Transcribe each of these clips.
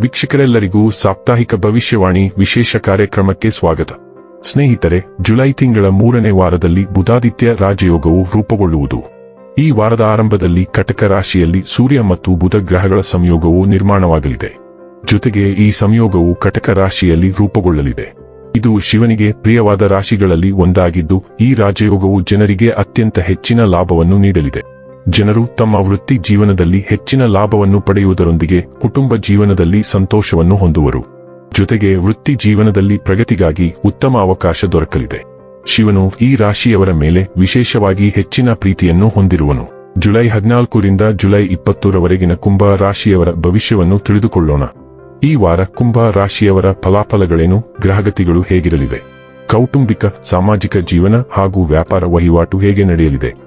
ವೀಕ್ಷಕರೆಲ್ಲರಿಗೂ ಸಾಪ್ತಾಹಿಕ ಭವಿಷ್ಯವಾಣಿ ವಿಶೇಷ ಕಾರ್ಯಕ್ರಮಕ್ಕೆ ಸ್ವಾಗತ. ಸ್ನೇಹಿತರೆ, ಜುಲೈ ತಿಂಗಳ ಮೂರನೇ ವಾರದಲ್ಲಿ ಬುಧಾದಿತ್ಯ ರಾಜಯೋಗವು ರೂಪುಗೊಳ್ಳುವುದು. ಈ ವಾರದ ಆರಂಭದಲ್ಲಿ ಕಟಕ ರಾಶಿಯಲ್ಲಿ ಸೂರ್ಯ ಮತ್ತು ಬುಧ ಗ್ರಹಗಳ ಸಂಯೋಗವು ನಿರ್ಮಾಣವಾಗಲಿದೆ. ಜೊತೆಗೆ ಈ ಸಂಯೋಗವು ಕಟಕ ರಾಶಿಯಲ್ಲಿ ರೂಪುಗೊಳ್ಳಲಿದೆ. ಇದು ಶಿವನಿಗೆ ಪ್ರಿಯವಾದ ರಾಶಿಗಳಲ್ಲಿ ಒಂದಾಗಿದ್ದು, ಈ ರಾಜಯೋಗವು ಜನರಿಗೆ ಅತ್ಯಂತ ಹೆಚ್ಚಿನ ಲಾಭವನ್ನು ನೀಡಲಿದೆ. ಜನರು ತಮ್ಮ ವೃತ್ತಿ ಜೀವನದಲ್ಲಿ ಹೆಚ್ಚಿನ ಲಾಭವನ್ನು ಪಡೆಯುವುದರೊಂದಿಗೆ ಕುಟುಂಬ ಜೀವನದಲ್ಲಿ ಸಂತೋಷವನ್ನು ಹೊಂದುವರು. ಜೊತೆಗೆ ವೃತ್ತಿ ಜೀವನದಲ್ಲಿ ಪ್ರಗತಿಗಾಗಿ ಉತ್ತಮ ಅವಕಾಶ ದೊರಕಲಿದೆ. ಶಿವನು ಈ ರಾಶಿಯವರ ಮೇಲೆ ವಿಶೇಷವಾಗಿ ಹೆಚ್ಚಿನ ಪ್ರೀತಿಯನ್ನು ಹೊಂದಿರುವನು. ಜುಲೈ ಹದಿನಾಲ್ಕರಿಂದ ಜುಲೈ ಇಪ್ಪತ್ತರವರೆಗಿನ ಕುಂಭ ರಾಶಿಯವರ ಭವಿಷ್ಯವನ್ನು ತಿಳಿದುಕೊಳ್ಳೋಣ. ಈ ವಾರ ಕುಂಭ ರಾಶಿಯವರ ಫಲಾಫಲಗಳೇನು, ಗ್ರಹಗತಿಗಳು ಹೇಗಿರಲಿವೆ? ಕೌಟುಂಬಿಕ, ಸಾಮಾಜಿಕ ಜೀವನ ಹಾಗೂ ವ್ಯಾಪಾರ ವಹಿವಾಟು ಹೇಗೆ ನಡೆಯಲಿದೆ?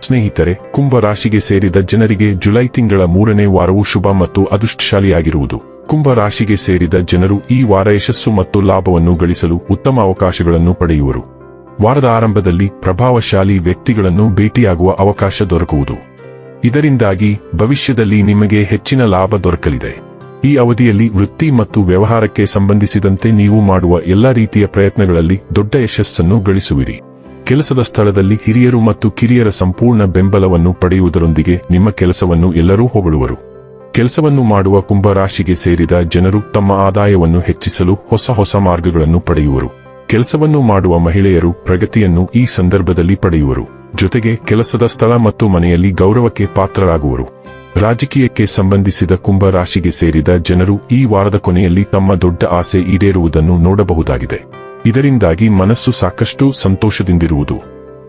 ಸ್ನೇಹಿತರೆ ಕುಂಭ ರಾಶಿಗೆ ಸೇರಿದ ಜನರಿಗೆ ಜುಲೈ ತಿಂಗಳ ಮೂರನೇ ವಾರವು ಶುಭ ಮತ್ತು ಅದೃಷ್ಟಶಾಲಿಯಾಗಿರುವುದು. ಕುಂಭ ರಾಶಿಗೆ ಸೇರಿದ ಜನರು ಈ ವಾರ ಯಶಸ್ಸು ಮತ್ತು ಲಾಭವನ್ನು ಗಳಿಸಲು ಉತ್ತಮ ಅವಕಾಶಗಳನ್ನು ಪಡೆಯುವರು. ವಾರದ ಆರಂಭದಲ್ಲಿ ಪ್ರಭಾವಶಾಲಿ ವ್ಯಕ್ತಿಗಳನ್ನು ಭೇಟಿಯಾಗುವ ಅವಕಾಶ ದೊರಕುವುದು. ಇದರಿಂದಾಗಿ ಭವಿಷ್ಯದಲ್ಲಿ ನಿಮಗೆ ಹೆಚ್ಚಿನ ಲಾಭ ದೊರಕಲಿದೆ. ಈ ಅವಧಿಯಲ್ಲಿ ವೃತ್ತಿ ಮತ್ತು ವ್ಯವಹಾರಕ್ಕೆ ಸಂಬಂಧಿಸಿದಂತೆ ನೀವು ಮಾಡುವ ಎಲ್ಲ ರೀತಿಯ ಪ್ರಯತ್ನಗಳಲ್ಲಿ ದೊಡ್ಡ ಯಶಸ್ಸನ್ನು ಗಳಿಸುವಿರಿ. ಕೆಲಸದ ಸ್ಥಳದಲ್ಲಿ ಹಿರಿಯರು ಮತ್ತು ಕಿರಿಯರ ಸಂಪೂರ್ಣ ಬೆಂಬಲವನ್ನು ಪಡೆಯುವುದರೊಂದಿಗೆ ನಿಮ್ಮ ಕೆಲಸವನ್ನು ಎಲ್ಲರೂ ಹೊಗಳುವರು. ಕೆಲಸವನ್ನು ಮಾಡುವ ಕುಂಭರಾಶಿಗೆ ಸೇರಿದ ಜನರು ತಮ್ಮ ಆದಾಯವನ್ನು ಹೆಚ್ಚಿಸಲು ಹೊಸ ಹೊಸ ಮಾರ್ಗಗಳನ್ನು ಪಡೆಯುವರು. ಕೆಲಸವನ್ನು ಮಾಡುವ ಮಹಿಳೆಯರು ಪ್ರಗತಿಯನ್ನು ಈ ಸಂದರ್ಭದಲ್ಲಿ ಪಡೆಯುವರು. ಜೊತೆಗೆ ಕೆಲಸದ ಸ್ಥಳ ಮತ್ತು ಮನೆಯಲ್ಲಿ ಗೌರವಕ್ಕೆ ಪಾತ್ರರಾಗುವರು. ರಾಜಕೀಯಕ್ಕೆ ಸಂಬಂಧಿಸಿದ ಕುಂಭ ರಾಶಿಗೆ ಸೇರಿದ ಜನರು ಈ ವಾರದ ಕೊನೆಯಲ್ಲಿ ತಮ್ಮ ದೊಡ್ಡ ಆಸೆ ಈಡೇರುವುದನ್ನು ನೋಡಬಹುದಾಗಿದೆ. ಇದರಿಂದಾಗಿ ಮನಸ್ಸು ಸಾಕಷ್ಟು ಸಂತೋಷದಿಂದಿರುವುದು.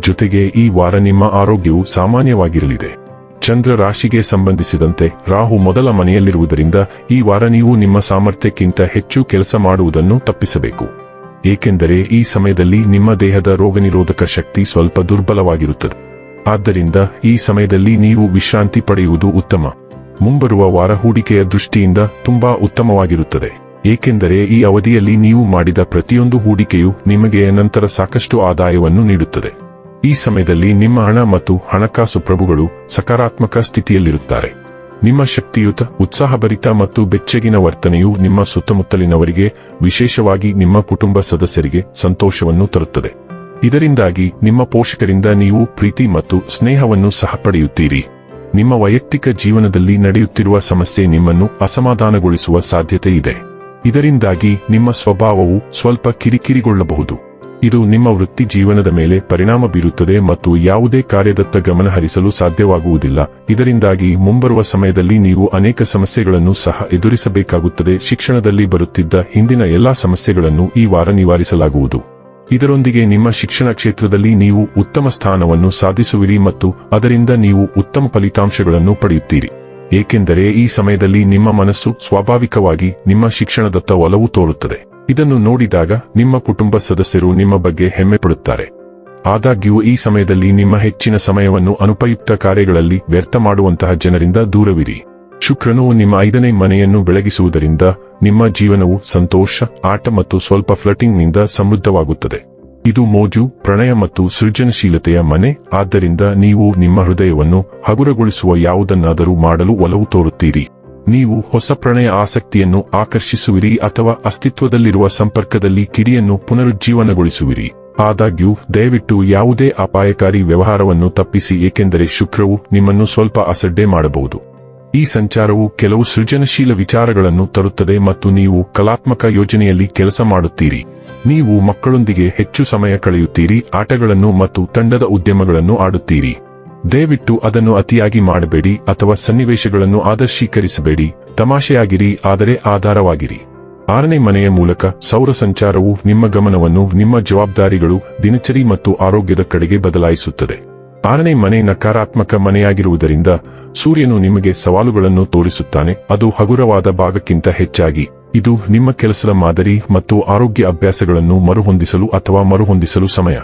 ಜೊತೆಗೆ ಈ ವಾರ ನಿಮ್ಮ ಆರೋಗ್ಯವು ಸಾಮಾನ್ಯವಾಗಿರಲಿದೆ. ಚಂದ್ರ ರಾಶಿಗೆ ಸಂಬಂಧಿಸಿದಂತೆ ರಾಹು ಮೊದಲ ಮನೆಯಲ್ಲಿರುವುದರಿಂದ ಈ ವಾರ ನೀವು ನಿಮ್ಮ ಸಾಮರ್ಥ್ಯಕ್ಕಿಂತ ಹೆಚ್ಚು ಕೆಲಸ ಮಾಡುವುದನ್ನು ತಪ್ಪಿಸಬೇಕು. ಏಕೆಂದರೆ ಈ ಸಮಯದಲ್ಲಿ ನಿಮ್ಮ ದೇಹದ ರೋಗನಿರೋಧಕ ಶಕ್ತಿ ಸ್ವಲ್ಪ ದುರ್ಬಲವಾಗಿರುತ್ತದೆ. ಆದ್ದರಿಂದ ಈ ಸಮಯದಲ್ಲಿ ನೀವು ವಿಶ್ರಾಂತಿ ಪಡೆಯುವುದು ಉತ್ತಮ. ಮುಂಬರುವ ವಾರ ಹೂಡಿಕೆಯ ದೃಷ್ಟಿಯಿಂದ ತುಂಬಾ ಉತ್ತಮವಾಗಿರುತ್ತದೆ. ಏಕೆಂದರೆ ಈ ಅವಧಿಯಲ್ಲಿ ನೀವು ಮಾಡಿದ ಪ್ರತಿಯೊಂದು ಹೂಡಿಕೆಯು ನಿಮಗೆ ನಂತರ ಸಾಕಷ್ಟು ಆದಾಯವನ್ನು ನೀಡುತ್ತದೆ. ಈ ಸಮಯದಲ್ಲಿ ನಿಮ್ಮ ಹಣ ಮತ್ತು ಹಣಕಾಸು ಪ್ರಭುಗಳು ಸಕಾರಾತ್ಮಕ ಸ್ಥಿತಿಯಲ್ಲಿರುತ್ತಾರೆ. ನಿಮ್ಮ ಶಕ್ತಿಯುತ, ಉತ್ಸಾಹಭರಿತ ಮತ್ತು ಬೆಚ್ಚಗಿನ ವರ್ತನೆಯು ನಿಮ್ಮ ಸುತ್ತಮುತ್ತಲಿನವರಿಗೆ, ವಿಶೇಷವಾಗಿ ನಿಮ್ಮ ಕುಟುಂಬ ಸದಸ್ಯರಿಗೆ ಸಂತೋಷವನ್ನು ತರುತ್ತದೆ. ಇದರಿಂದಾಗಿ ನಿಮ್ಮ ಪೋಷಕರಿಂದ ನೀವು ಪ್ರೀತಿ ಮತ್ತು ಸ್ನೇಹವನ್ನು ಸಹ ಪಡೆಯುತ್ತೀರಿ. ನಿಮ್ಮ ವೈಯಕ್ತಿಕ ಜೀವನದಲ್ಲಿ ನಡೆಯುತ್ತಿರುವ ಸಮಸ್ಯೆ ನಿಮ್ಮನ್ನು ಅಸಮಾಧಾನಗೊಳಿಸುವ ಸಾಧ್ಯತೆ ಇದೆ. ಇದರಿಂದಾಗಿ ನಿಮ್ಮ ಸ್ವಭಾವವು ಸ್ವಲ್ಪ ಕಿರಿಕಿರಿಗೊಳ್ಳಬಹುದು. ಇದು ನಿಮ್ಮ ವೃತ್ತಿ ಜೀವನದ ಮೇಲೆ ಪರಿಣಾಮ ಬೀರುತ್ತದೆ ಮತ್ತು ಯಾವುದೇ ಕಾರ್ಯದತ್ತ ಗಮನ ಹರಿಸಲು ಸಾಧ್ಯವಾಗುವುದಿಲ್ಲ. ಇದರಿಂದಾಗಿ ಮುಂಬರುವ ಸಮಯದಲ್ಲಿ ನೀವು ಅನೇಕ ಸಮಸ್ಯೆಗಳನ್ನು ಸಹ ಎದುರಿಸಬೇಕಾಗುತ್ತದೆ. ಶಿಕ್ಷಣದಲ್ಲಿ ಬರುತ್ತಿದ್ದ ಹಿಂದಿನ ಎಲ್ಲಾ ಸಮಸ್ಯೆಗಳನ್ನು ಈ ವಾರ ನಿವಾರಿಸಲಾಗುವುದು. ಇದರೊಂದಿಗೆ ನಿಮ್ಮ ಶಿಕ್ಷಣ ಕ್ಷೇತ್ರದಲ್ಲಿ ನೀವು ಉತ್ತಮ ಸ್ಥಾನವನ್ನು ಸಾಧಿಸುವಿರಿ ಮತ್ತು ಅದರಿಂದ ನೀವು ಉತ್ತಮ ಫಲಿತಾಂಶಗಳನ್ನು ಪಡೆಯುತ್ತೀರಿ. ಏಕೆಂದರೆ ಈ ಸಮಯದಲ್ಲಿ ನಿಮ್ಮ ಮನಸ್ಸು ಸ್ವಾಭಾವಿಕವಾಗಿ ನಿಮ್ಮ ಶಿಕ್ಷಣದತ್ತ ಒಲವು ತೋರುತ್ತದೆ. ಇದನ್ನು ನೋಡಿದಾಗ ನಿಮ್ಮ ಕುಟುಂಬ ಸದಸ್ಯರು ನಿಮ್ಮ ಬಗ್ಗೆ ಹೆಮ್ಮೆ ಪಡುತ್ತಾರೆ. ಆದಾಗ್ಯೂ ಈ ಸಮಯದಲ್ಲಿ ನಿಮ್ಮ ಹೆಚ್ಚಿನ ಸಮಯವನ್ನು ಅನುಪಯುಕ್ತ ಕಾರ್ಯಗಳಲ್ಲಿ ವ್ಯರ್ಥ ಮಾಡುವಂತಹ ಜನರಿಂದ ದೂರವಿರಿ. ಶುಕ್ರನು ನಿಮ್ಮ ಐದನೇ ಮನೆಯನ್ನು ಬೆಳಗಿಸುವುದರಿಂದ ನಿಮ್ಮ ಜೀವನವು ಸಂತೋಷ, ಆಟ ಮತ್ತು ಸ್ವಲ್ಪ ಫ್ಲಟಿಂಗ್ನಿಂದ ಸಮೃದ್ಧವಾಗುತ್ತದೆ. ಇದು ಮೋಜು, ಪ್ರಣಯ ಮತ್ತು ಸೃಜನಶೀಲತೆಯ ಮನೆ. ಆದ್ದರಿಂದ ನೀವು ನಿಮ್ಮ ಹೃದಯವನ್ನು ಹಗುರಗೊಳಿಸುವ ಯಾವುದನ್ನಾದರೂ ಮಾಡಲು ಒಲವು ತೋರುತ್ತೀರಿ. ನೀವು ಹೊಸ ಪ್ರಣಯ ಆಸಕ್ತಿಯನ್ನು ಆಕರ್ಷಿಸುವಿರಿ ಅಥವಾ ಅಸ್ತಿತ್ವದಲ್ಲಿರುವ ಸಂಪರ್ಕದಲ್ಲಿ ಕಿಡಿಯನ್ನು ಪುನರುಜ್ಜೀವನಗೊಳಿಸುವಿರಿ. ಆದಾಗ್ಯೂ, ದಯವಿಟ್ಟು ಯಾವುದೇ ಅಪಾಯಕಾರಿ ವ್ಯವಹಾರವನ್ನು ತಪ್ಪಿಸಿ, ಏಕೆಂದರೆ ಶುಕ್ರವು ನಿಮ್ಮನ್ನು ಸ್ವಲ್ಪ ಅಸಡ್ಡೆ ಮಾಡಬಹುದು. ಈ ಸಂಚಾರವು ಕೆಲವು ಸೃಜನಶೀಲ ವಿಚಾರಗಳನ್ನು ತರುತ್ತದೆ ಮತ್ತು ನೀವು ಕಲಾತ್ಮಕ ಯೋಜನೆಯಲ್ಲಿ ಕೆಲಸ ಮಾಡುತ್ತೀರಿ. ನೀವು ಮಕ್ಕಳೊಂದಿಗೆ ಹೆಚ್ಚು ಸಮಯ ಕಳೆಯುತ್ತೀರಿ, ಆಟಗಳನ್ನು ಮತ್ತು ತಂಡದ ಉದ್ಯಮಗಳನ್ನು ಆಡುತ್ತೀರಿ. ದಯವಿಟ್ಟು ಅದನ್ನು ಅತಿಯಾಗಿ ಮಾಡಬೇಡಿ ಅಥವಾ ಸನ್ನಿವೇಶಗಳನ್ನು ಆದರ್ಶೀಕರಿಸಬೇಡಿ, ತಮಾಷೆಯಾಗಿರಿ, ಆದರೆ ಆಧಾರವಾಗಿರಿ. ಆರನೇ ಮನೆಯ ಮೂಲಕ ಸೌರ ಸಂಚಾರವು ನಿಮ್ಮ ಗಮನವನ್ನು ನಿಮ್ಮ ಜವಾಬ್ದಾರಿಗಳು ದಿನಚರಿ ಮತ್ತು ಆರೋಗ್ಯದ ಕಡೆಗೆ ಬದಲಾಯಿಸುತ್ತದೆ. ಆರನೇ ಮನೆ ನಕಾರಾತ್ಮಕ ಮನೆಯಾಗಿರುವುದರಿಂದ ಸೂರ್ಯನು ನಿಮಗೆ ಸವಾಲುಗಳನ್ನು ತೋರಿಸುತ್ತಾನೆ, ಅದು ಹಗುರವಾದ ಭಾಗಕ್ಕಿಂತ ಹೆಚ್ಚಾಗಿ ಇದು ನಿಮ್ಮ ಕೆಲಸದ ಮಾದರಿ ಮತ್ತು ಆರೋಗ್ಯ ಅಭ್ಯಾಸಗಳನ್ನು ಮರುಹೊಂದಿಸಲು ಅಥವಾ ಮರುಹೊಂದಿಸಲು ಸಮಯ.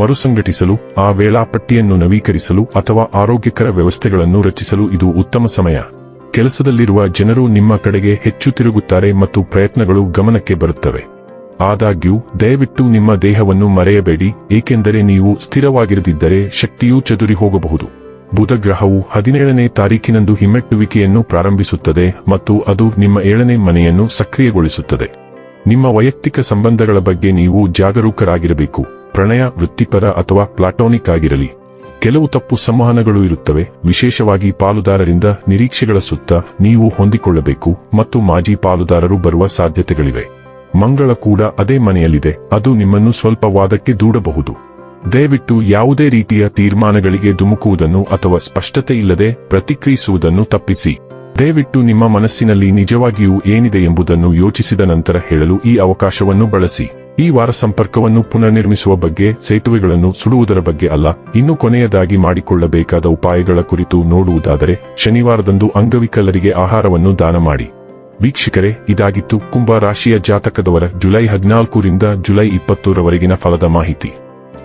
ಮರುಸಂಘಟಿಸಲು, ಆ ವೇಳಾಪಟ್ಟಿಯನ್ನು ನವೀಕರಿಸಲು ಅಥವಾ ಆರೋಗ್ಯಕರ ವ್ಯವಸ್ಥೆಗಳನ್ನು ರಚಿಸಲು ಇದು ಉತ್ತಮ ಸಮಯ. ಕೆಲಸದಲ್ಲಿರುವ ಜನರು ನಿಮ್ಮ ಕಡೆಗೆ ಹೆಚ್ಚು ತಿರುಗುತ್ತಾರೆ ಮತ್ತು ಪ್ರಯತ್ನಗಳು ಗಮನಕ್ಕೆ ಬರುತ್ತವೆ. ಆದಾಗ್ಯೂ, ದಯವಿಟ್ಟು ನಿಮ್ಮ ದೇಹವನ್ನು ಮರೆಯಬೇಡಿ, ಏಕೆಂದರೆ ನೀವು ಸ್ಥಿರವಾಗಿರದಿದ್ದರೆ ಶಕ್ತಿಯೂ ಚದುರಿ ಹೋಗಬಹುದು ಬುಧ ಗ್ರಹವು ಹದಿನೇಳನೇ ತಾರೀಕಿನಂದು ಹಿಮ್ಮೆಟ್ಟುವಿಕೆಯನ್ನು ಪ್ರಾರಂಭಿಸುತ್ತದೆ ಮತ್ತು ಅದು ನಿಮ್ಮ ಏಳನೇ ಮನೆಯನ್ನು ಸಕ್ರಿಯಗೊಳಿಸುತ್ತದೆ. ನಿಮ್ಮ ವೈಯಕ್ತಿಕ ಸಂಬಂಧಗಳ ಬಗ್ಗೆ ನೀವು ಜಾಗರೂಕರಾಗಿರಬೇಕು, ಪ್ರಣಯ, ವೃತ್ತಿಪರ ಅಥವಾ ಪ್ಲಾಟೋನಿಕ್ ಆಗಿರಲಿ. ಕೆಲವು ತಪ್ಪು ಸಂವಹನಗಳು ಇರುತ್ತವೆ, ವಿಶೇಷವಾಗಿ ಪಾಲುದಾರರಿಂದ ನಿರೀಕ್ಷೆಗಳ ಸುತ್ತ ನೀವು ಹೊಂದಿಕೊಳ್ಳಬೇಕು ಮತ್ತು ಮಾಜಿ ಪಾಲುದಾರರು ಬರುವ ಸಾಧ್ಯತೆಗಳಿವೆ. ಮಂಗಳ ಕೂಡ ಅದೇ ಮನೆಯಲ್ಲಿದೆ, ಅದು ನಿಮ್ಮನ್ನು ಸ್ವಲ್ಪ ವಾದಕ್ಕೆ ದೂಡಬಹುದು. ದಯವಿಟ್ಟು ಯಾವುದೇ ರೀತಿಯ ತೀರ್ಮಾನಗಳಿಗೆ ಧುಮುಕುವುದನ್ನು ಅಥವಾ ಸ್ಪಷ್ಟತೆ ಇಲ್ಲದೆ ಪ್ರತಿಕ್ರಿಯಿಸುವುದನ್ನು ತಪ್ಪಿಸಿ. ದಯವಿಟ್ಟು ನಿಮ್ಮ ಮನಸ್ಸಿನಲ್ಲಿ ನಿಜವಾಗಿಯೂ ಏನಿದೆ ಎಂಬುದನ್ನು ಯೋಚಿಸಿದ ನಂತರ ಹೇಳಲು ಈ ಅವಕಾಶವನ್ನು ಬಳಸಿ. ಈ ವಾರ ಸಂಪರ್ಕವನ್ನು ಪುನರ್ನಿರ್ಮಿಸುವ ಬಗ್ಗೆ, ಸೇತುವೆಗಳನ್ನು ಸುಡುವುದರ ಬಗ್ಗೆ ಅಲ್ಲ, ಇನ್ನು ಕೊನೆಯದಾಗಿ ಮಾಡಿಕೊಳ್ಳಬೇಕಾದ ಉಪಾಯಗಳ ಕುರಿತು ನೋಡುವುದಾದರೆ, ಶನಿವಾರದಂದು ಅಂಗವಿಕಲರಿಗೆ ಆಹಾರವನ್ನು ದಾನ ಮಾಡಿ. ವೀಕ್ಷಕರೇ, ಇದಾಗಿತ್ತು ಕುಂಭ ರಾಶಿಯ ಜಾತಕದವರ ಜುಲೈ ಹದಿನಾಲ್ಕರಿಂದ ಜುಲೈ ಇಪ್ಪತ್ತೂರವರೆಗಿನ ಫಲದ ಮಾಹಿತಿ.